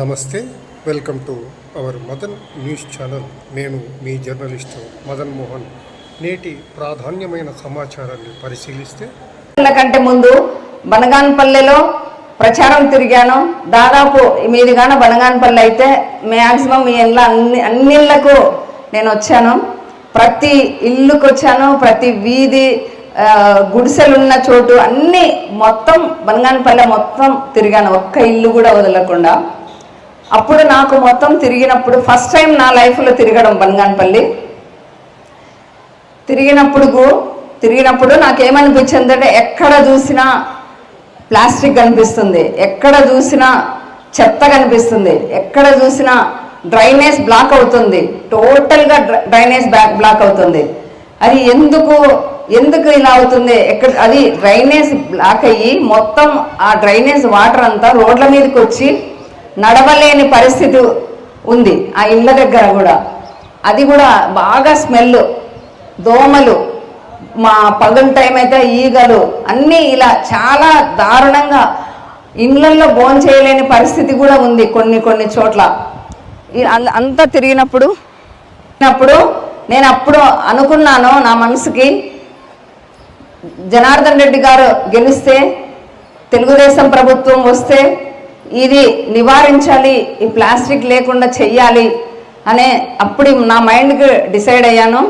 నమస్తే welcome to our Madan news channel. నేను మీ జర్నలిస్టు మదన్ మోహన్. నేటి ప్రాధాన్యమైన సమాచారాన్ని పరిశీలిస్తే కంటే ముందు బనగానపల్లెలో ప్రచారం తిరిగాను. దాదాపు మీదిగాన బనగానపల్లి అయితే మ్యాక్సిమం మీ ఇళ్ళ అన్ని అన్నిళ్ళకు నేను వచ్చాను. ప్రతి ఇల్లుకు వచ్చాను ప్రతి వీధి గుడిసెలున్న చోటు అన్ని మొత్తం బనగానపల్లె మొత్తం తిరిగాను. ఒక్క ఇల్లు కూడా వదలకుండా. అప్పుడు నాకు మొత్తం తిరిగినప్పుడు ఫస్ట్ టైం నా లైఫ్లో తిరగడం బనగానపల్లి. తిరిగినప్పుడు తిరిగినప్పుడు నాకేమనిపించింది అంటే ఎక్కడ చూసినా ప్లాస్టిక్ కనిపిస్తుంది ఎక్కడ చూసినా చెత్త కనిపిస్తుంది ఎక్కడ చూసినా డ్రైనేజ్ బ్లాక్ అవుతుంది టోటల్గా డ్రైనేజ్ బ్లాక్ అవుతుంది. అది ఎందుకు ఎందుకు ఇలా అవుతుంది? ఎక్కడ అది డ్రైనేజ్ బ్లాక్ అయ్యి మొత్తం ఆ డ్రైనేజ్ వాటర్ అంతా రోడ్ల మీదకి వచ్చి నడవలేని పరిస్థితి ఉంది ఆ ఇళ్ళ దగ్గర కూడా. అది కూడా బాగా స్మెల్ దోమలు మా పగలు టైం అయితే ఈగలు అన్నీ ఇలా చాలా దారుణంగా ఇళ్ళల్లో భోజనం చేయలేని పరిస్థితి కూడా ఉంది కొన్ని కొన్ని చోట్ల. అంతా తిరిగినప్పుడు తిరిగినప్పుడు నేను అప్పుడు అనుకున్నాను నా మనసుకి జనార్దన్ రెడ్డి గారు గెలిస్తే తెలుగుదేశం ప్రభుత్వం వస్తే ఇది నివారించాలి ఈ ప్లాస్టిక్ లేకుండా చెయ్యాలి అనే అప్పుడు నా మైండ్కి డిసైడ్ అయ్యాను.